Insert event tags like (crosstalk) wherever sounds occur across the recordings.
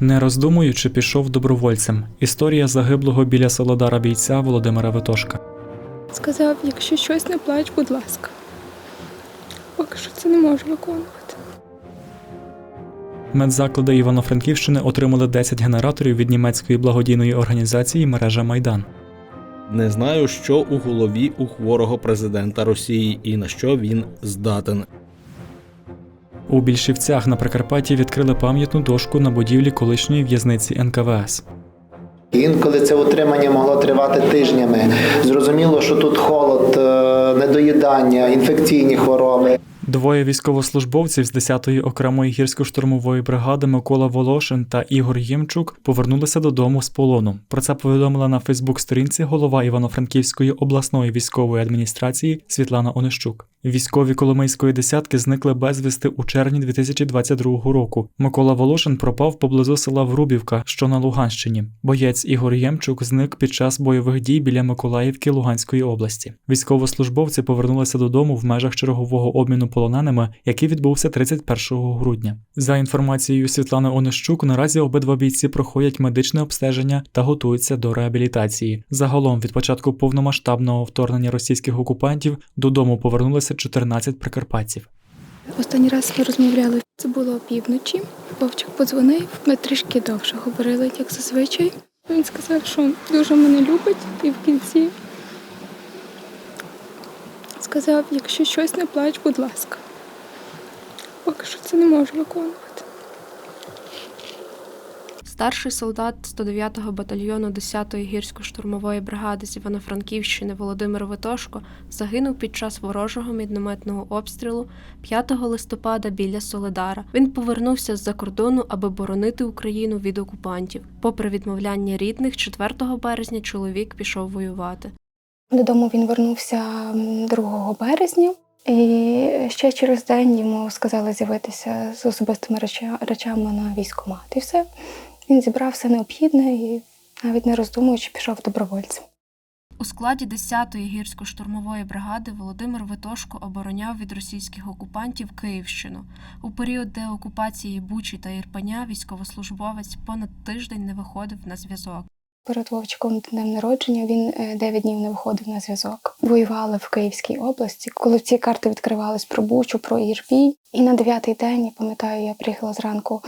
Не роздумуючи, пішов добровольцем. Історія загиблого біля Солодара бійця Володимира Витошка. Сказав, якщо щось не плач, будь ласка. Поки що це не можу виконувати. Медзаклади Івано-Франківщини отримали 10 генераторів від німецької благодійної організації Мережа Майдан. Не знаю, що у голові у хворого президента Росії і на що він здатен. У Більшівцях на Прикарпатті відкрили пам'ятну дошку на будівлі колишньої в'язниці НКВС. Інколи це утримання могло тривати тижнями. Зрозуміло, що тут холод, е, недоїдання, інфекційні хвороби. Двоє військовослужбовців з 10-ї окремої гірсько-штурмової бригади Микола Волошин та Ігор Ємчук повернулися додому з полону. Про це повідомила на Фейсбук-сторінці голова Івано-Франківської обласної військової адміністрації Світлана Онищук. Військові Коломийської десятки зникли безвісти у червні 2022 року. Микола Волошин пропав поблизу села Врубівка, що на Луганщині. Боєць Ігор Ємчук зник під час бойових дій біля Миколаївки Луганської області. Військовослужбовці повернулися додому в межах чергового обміну полоненими, який відбувся 31 грудня. За інформацією Світлани Онищук, наразі обидва бійці проходять медичне обстеження та готуються до реабілітації. Загалом від початку повномасштабного вторгнення російських окупантів додому повернулися 14 прикарпатців. Останній раз ми розмовляли. Це було опівночі. Вовчик подзвонив. Ми трішки довше говорили, як зазвичай. Він сказав, що дуже мене любить, і в кінці сказав, якщо щось не плач, будь ласка. Поки що це не можу виконувати. Старший солдат 109-го батальйону 10-ї гірсько-штурмової бригади з Івано-Франківщини Володимир Витошко загинув під час ворожого мінометного обстрілу 5 листопада біля Соледара. Він повернувся з-за кордону, аби боронити Україну від окупантів. Попри відмовляння рідних, 4 березня чоловік пішов воювати. Додому він вернувся м, 2 березня, і ще через день йому сказали з'явитися з особистими речами на військкомат. І все. Він зібрав все необхідне і навіть не роздумуючи пішов добровольцем. У складі 10-ї гірсько-штурмової бригади Володимир Витошко обороняв від російських окупантів Київщину. У період деокупації Бучі та Ірпеня військовослужбовець понад тиждень не виходив на зв'язок. Перед Вовчиком днем народження він 9 днів не виходив на зв'язок. Воювали в Київській області, коли ці карти відкривались про Бучу, про Ірпінь. І на дев'ятий день, я пам'ятаю, я приїхала зранку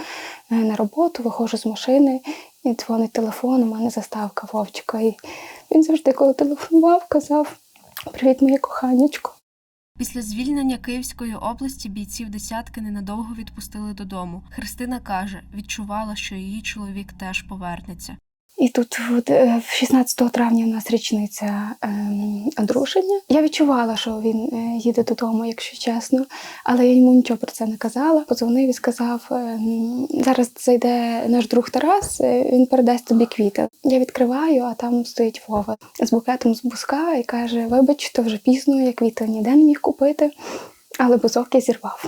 е, на роботу, виходжу з машини, і дзвонить телефон, у мене заставка Вовчика. І він завжди, коли телефонував, казав: Привіт, моє коханячко. Після звільнення Київської області бійців десятки ненадовго відпустили додому. Христина каже, відчувала, що її чоловік теж повернеться. І тут от, е, 16 травня у нас річниця ем, одруження. Я відчувала, що він е, їде додому, якщо чесно, але я йому нічого про це не казала. Подзвонив і сказав: ем, зараз зайде наш друг Тарас, е, він передасть тобі квіти. Я відкриваю, а там стоїть Вова з букетом з бузка і каже: Вибач, то вже пізно, я квіти ніде не міг купити, але бузок я зірвав.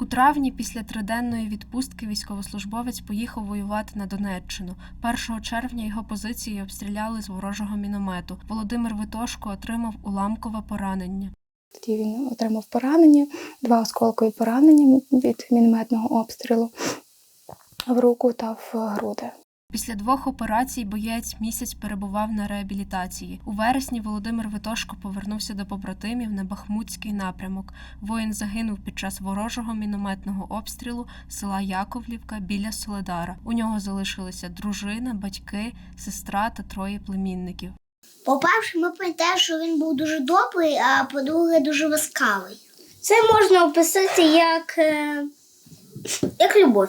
У травні після триденної відпустки військовослужбовець поїхав воювати на Донеччину. 1 червня його позиції обстріляли з ворожого міномету. Володимир Витошко отримав уламкове поранення. Тоді він отримав поранення, два осколкові поранення від мінометного обстрілу в руку та в груди. Після двох операцій боєць місяць перебував на реабілітації. У вересні Володимир Витошко повернувся до побратимів на Бахмутський напрямок. Воїн загинув під час ворожого мінометного обстрілу села Яковлівка біля Соледара. У нього залишилися дружина, батьки, сестра та троє племінників. По-перше, ми пам'ятаємо, що він був дуже добрий, а по-друге, дуже ласкавий. Це можна описати як, е, як любов.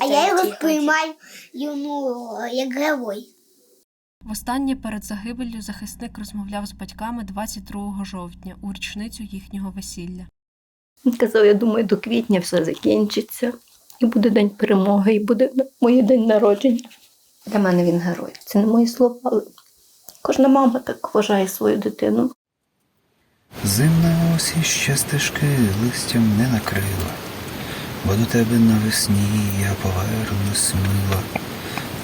А я його сприймаю ну, як герой. Востаннє перед загибеллю захисник розмовляв з батьками 22 жовтня у річницю їхнього весілля. Він казав, я думаю, до квітня все закінчиться, і буде день перемоги, і буде моє день народження. Для мене він герой. Це не мої слова, але кожна мама так вважає свою дитину. Зимна осінь ще стежки листям не накрила, бо до тебе навесні я повернусь мила.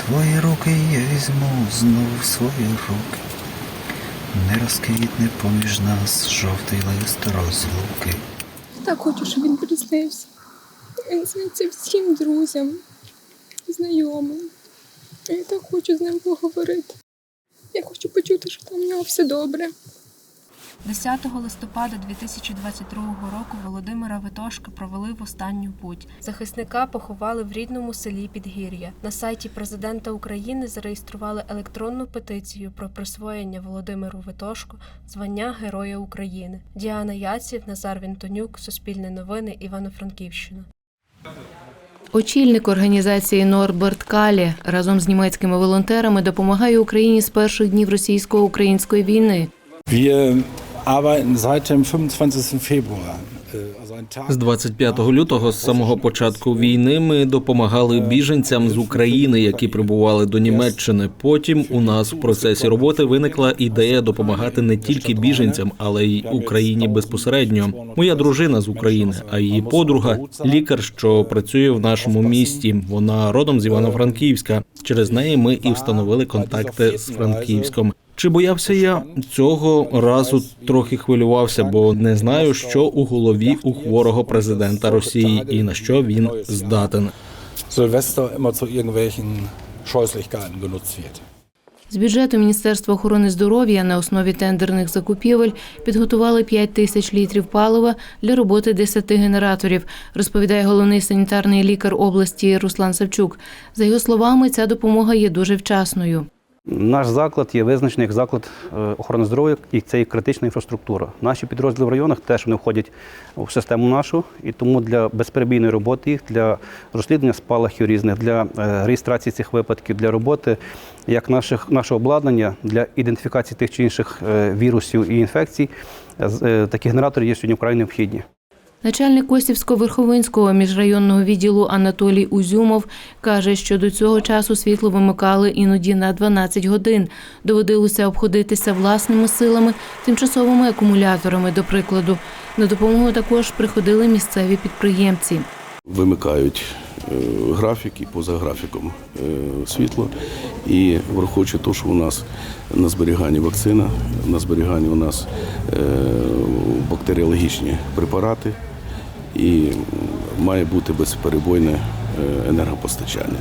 Твої руки я візьму знову в свої руки. Не розквітне поміж нас жовтий лист розлуки. Так хочу, щоб він приснився. Він сниться всім друзям, знайомим. Я так хочу з ним поговорити. Я хочу почути, що там в нього все добре. 10 листопада 2022 року Володимира Витошка провели в останню путь. Захисника поховали в рідному селі Підгір'я. На сайті президента України зареєстрували електронну петицію про присвоєння Володимиру Витошку звання Героя України. Діана Яців, Назар Вінтонюк, Суспільне новини, Івано-Франківщина. Очільник організації Норберт Калі разом з німецькими волонтерами допомагає Україні з перших днів російсько-української війни. Wir arbeiten seit dem 25. Februar. äh, З 25 лютого, з самого початку війни, ми допомагали біженцям з України, які прибували до Німеччини. Потім у нас в процесі роботи виникла ідея допомагати не тільки біженцям, але й Україні безпосередньо. Моя дружина з України, а її подруга лікар, що працює в нашому місті. Вона родом з Івано-Франківська. Через неї ми і встановили контакти з Франківськом. Чи боявся я цього разу трохи хвилювався, бо не знаю, що у голові у хворого президента Росії і на що він здатен. Scheußlichkeiten genutzt wird. З бюджету Міністерства охорони здоров'я на основі тендерних закупівель підготували 5 тисяч літрів палива для роботи 10 генераторів, розповідає головний санітарний лікар області Руслан Савчук. За його словами, ця допомога є дуже вчасною. Наш заклад є визначений як заклад е, охорони здоров'я, і це є критична інфраструктура. Наші підрозділи в районах теж вони входять в систему нашу, і тому для безперебійної роботи їх, для розслідування спалахів різних, для е, реєстрації цих випадків, для роботи як наших, нашого обладнання для ідентифікації тих чи інших е, вірусів і інфекцій. Такі генератори є сьогодні вкрай необхідні. Начальник Косівсько-Верховинського міжрайонного відділу Анатолій Узюмов каже, що до цього часу світло вимикали іноді на 12 годин. Доводилося обходитися власними силами, тимчасовими акумуляторами, до прикладу. На допомогу також приходили місцеві підприємці. вимикають е, графік і поза графіком е, світло. І враховуючи те, що у нас на зберіганні вакцина, на зберіганні у нас е, бактеріологічні препарати і має бути безперебойне е, енергопостачання.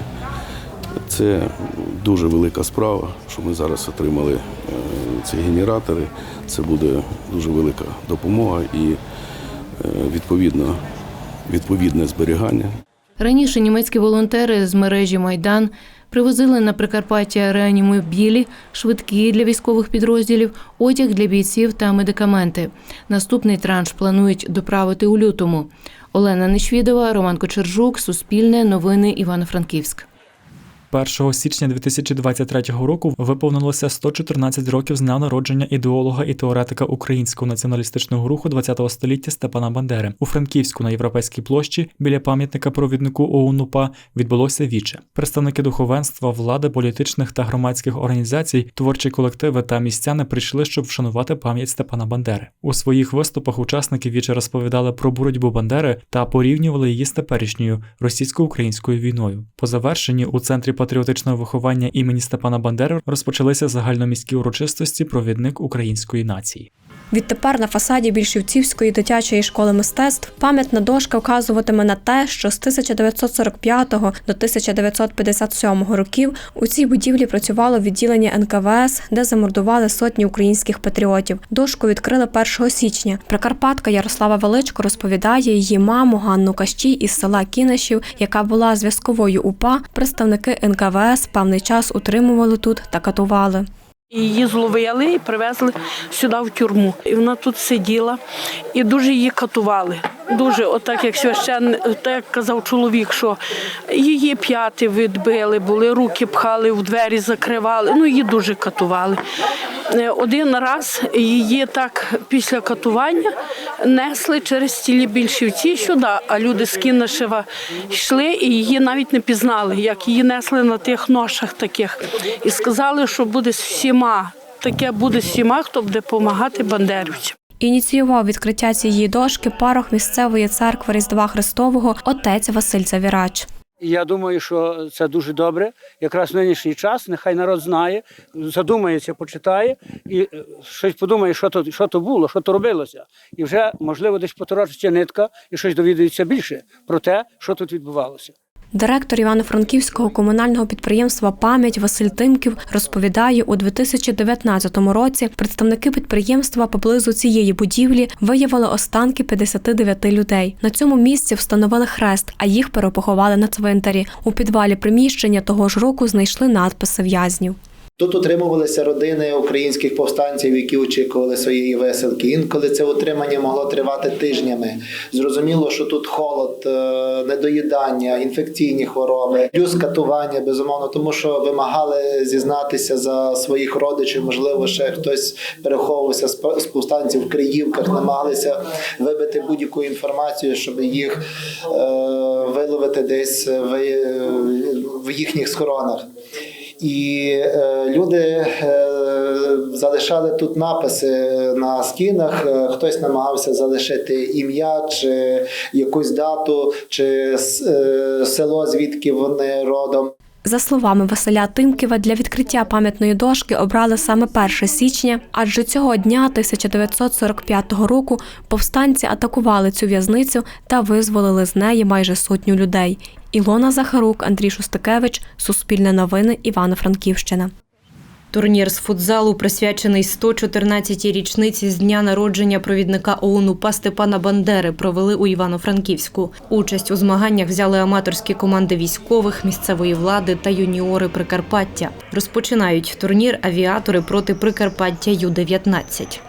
Це дуже велика справа, що ми зараз отримали е, ці генератори. Це буде дуже велика допомога і е, відповідно відповідне зберігання. Раніше німецькі волонтери з мережі Майдан привозили на Прикарпаття реанімобілі, швидкі для військових підрозділів, одяг для бійців та медикаменти. Наступний транш планують доправити у лютому. Олена Нечвідова, Роман Кочержук, Суспільне, Новини Івано-Франківськ. 1 січня 2023 року виповнилося 114 років з дня народження ідеолога і теоретика українського націоналістичного руху ХХ століття Степана Бандери. У Франківську на європейській площі біля пам'ятника провіднику ОУН УПА відбулося віче. Представники духовенства, влади, політичних та громадських організацій, творчі колективи та містяни прийшли, щоб вшанувати пам'ять Степана Бандери. У своїх виступах учасники віче розповідали про боротьбу Бандери та порівнювали її з теперішньою російсько-українською війною. По завершенні у центрі патріотичного виховання імені Степана Бандери розпочалися загальноміські урочистості провідник української нації. Відтепер на фасаді Більшівцівської дитячої школи мистецтв пам'ятна дошка вказуватиме на те, що з 1945 до 1957 років у цій будівлі працювало відділення НКВС, де замордували сотні українських патріотів. Дошку відкрили 1 січня. Прикарпатка Ярослава Величко розповідає її маму Ганну Кащій із села Кінешів, яка була зв'язковою УПА. Представники НКВС певний час утримували тут та катували. Її зловили і привезли сюди в тюрму. І вона тут сиділа і дуже її катували. Дуже, отак як священ, так казав чоловік, що її п'яти відбили, були руки пхали в двері, закривали. Ну її дуже катували. Е, Один раз її так після катування несли через стілі більшівці сюди, а люди з Кінешева йшли і її навіть не пізнали, як її несли на тих ношах таких. І сказали, що буде з всіма. Таке буде з всіма, хто буде допомагати бандерівцям. Ініціював відкриття цієї дошки парох місцевої церкви Різдва Христового отець Василь Завірач. Я думаю, що це дуже добре. Якраз в нинішній час нехай народ знає, задумається, почитає і е, щось подумає, що то, що то було, що то робилося. І вже, можливо, десь поторочиться нитка і щось довідується більше про те, що тут відбувалося. Директор Івано-Франківського комунального підприємства Пам'ять Василь Тимків розповідає, у 2019 році представники підприємства поблизу цієї будівлі виявили останки 59 людей. На цьому місці встановили хрест, а їх перепоховали на цвинтарі. У підвалі приміщення того ж року знайшли надписи в'язнів. Тут утримувалися родини українських повстанців, які очікували своєї веселки. Інколи це утримання могло тривати тижнями. Зрозуміло, що тут холод, е, недоїдання, інфекційні хвороби, плюс катування, безумовно, тому що вимагали зізнатися за своїх родичів. Можливо, ще хтось переховувався з повстанців в Криївках, намагалися вибити будь-яку інформацію, щоб їх е, виловити десь в, в їхніх схоронах. І е, люди е, залишали тут написи на стінах. Е, Хтось намагався залишити ім'я чи якусь дату, чи село, звідки вони родом. За словами Василя Тимківа, для відкриття пам'ятної дошки обрали саме 1 січня, адже цього дня 1945 року повстанці атакували цю в'язницю та визволили з неї майже сотню людей. Ілона Захарук, Андрій Шустикевич, Суспільне новини, Івано-Франківщина. Турнір з футзалу присвячений 114-й річниці з дня народження провідника ОУН УПА Степана Бандери провели у Івано-Франківську. Участь у змаганнях взяли аматорські команди військових, місцевої влади та юніори Прикарпаття. Розпочинають турнір авіатори проти Прикарпаття Ю-19.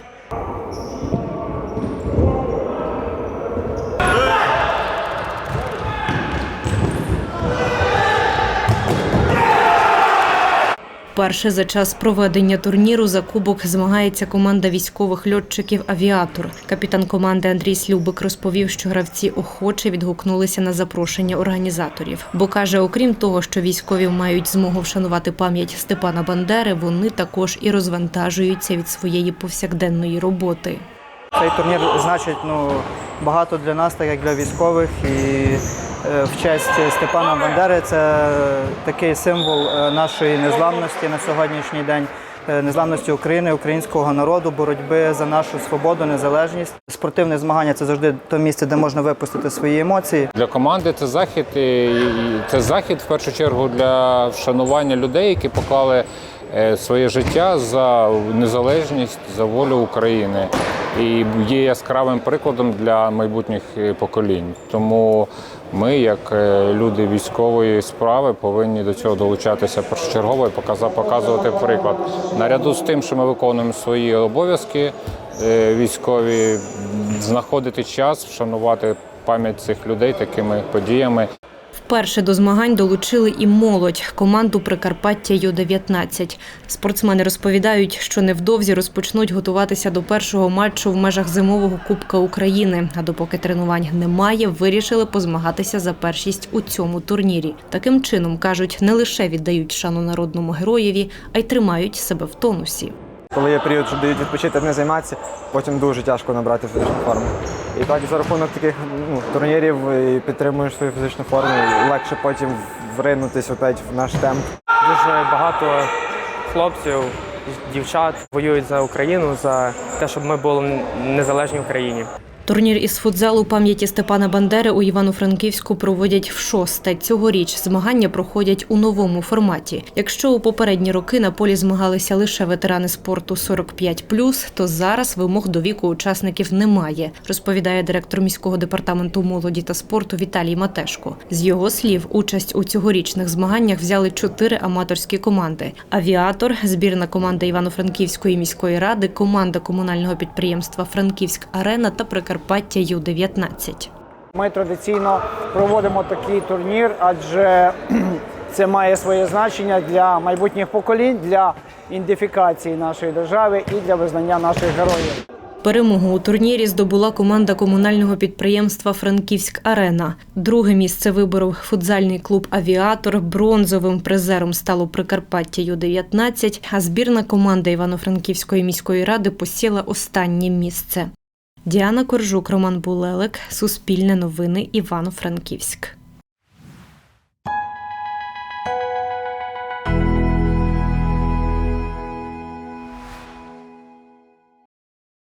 Перше за час проведення турніру за кубок змагається команда військових льотчиків Авіатор. Капітан команди Андрій Слюбик розповів, що гравці охоче відгукнулися на запрошення організаторів. Бо каже, окрім того, що військові мають змогу вшанувати пам'ять Степана Бандери, вони також і розвантажуються від своєї повсякденної роботи. Цей турнір значить ну, багато для нас, так як для військових. І е, в честь Степана Бандери це такий символ е, нашої незламності на сьогоднішній день, е, незламності України, українського народу, боротьби за нашу свободу, незалежність. Спортивне змагання це завжди те місце, де можна випустити свої емоції. Для команди це захід, і це захід в першу чергу для вшанування людей, які поклали е, своє життя за незалежність, за волю України. І є яскравим прикладом для майбутніх е, поколінь. Тому ми, як е, люди військової справи, повинні до цього долучатися першочергово і показувати приклад. Наряду з тим, що ми виконуємо свої обов'язки е, військові, знаходити час, вшанувати пам'ять цих людей такими подіями. Вперше до змагань долучили і молодь команду Прикарпаття Ю-19. Спортсмени розповідають, що невдовзі розпочнуть готуватися до першого матчу в межах зимового Кубка України. А допоки тренувань немає, вирішили позмагатися за першість у цьому турнірі. Таким чином кажуть, не лише віддають шану народному героєві, а й тримають себе в тонусі. Коли є період, що дають відпочити, не займатися, потім дуже тяжко набрати фізичну форму. І так за рахунок таких ну, турнірів і підтримуєш свою фізичну форму, і легше потім вринутися опять в наш темп. Дуже багато хлопців, дівчат воюють за Україну, за те, щоб ми були незалежні в Україні. Турнір із футзалу пам'яті Степана Бандери у Івано-Франківську проводять в шосте. Цьогоріч змагання проходять у новому форматі. Якщо у попередні роки на полі змагалися лише ветерани спорту 45+, то зараз вимог до віку учасників немає, розповідає директор міського департаменту молоді та спорту Віталій Матешко. З його слів, участь у цьогорічних змаганнях взяли чотири аматорські команди: авіатор, збірна команда Івано-Франківської міської ради, команда комунального підприємства Франківськ Арена та Прикарпаття Ю-19. Ми традиційно проводимо такий турнір, адже (clears throat) це має своє значення для майбутніх поколінь, для ідентифікації нашої держави і для визнання наших героїв. Перемогу у турнірі здобула команда комунального підприємства Франківськ Арена. Друге місце виборов футзальний клуб Авіатор. Бронзовим призером стало Прикарпаття Ю-19, а збірна команда Івано-Франківської міської ради посіла останнє місце. Діана Коржук, Роман Булелек, Суспільне новини, Івано-Франківськ.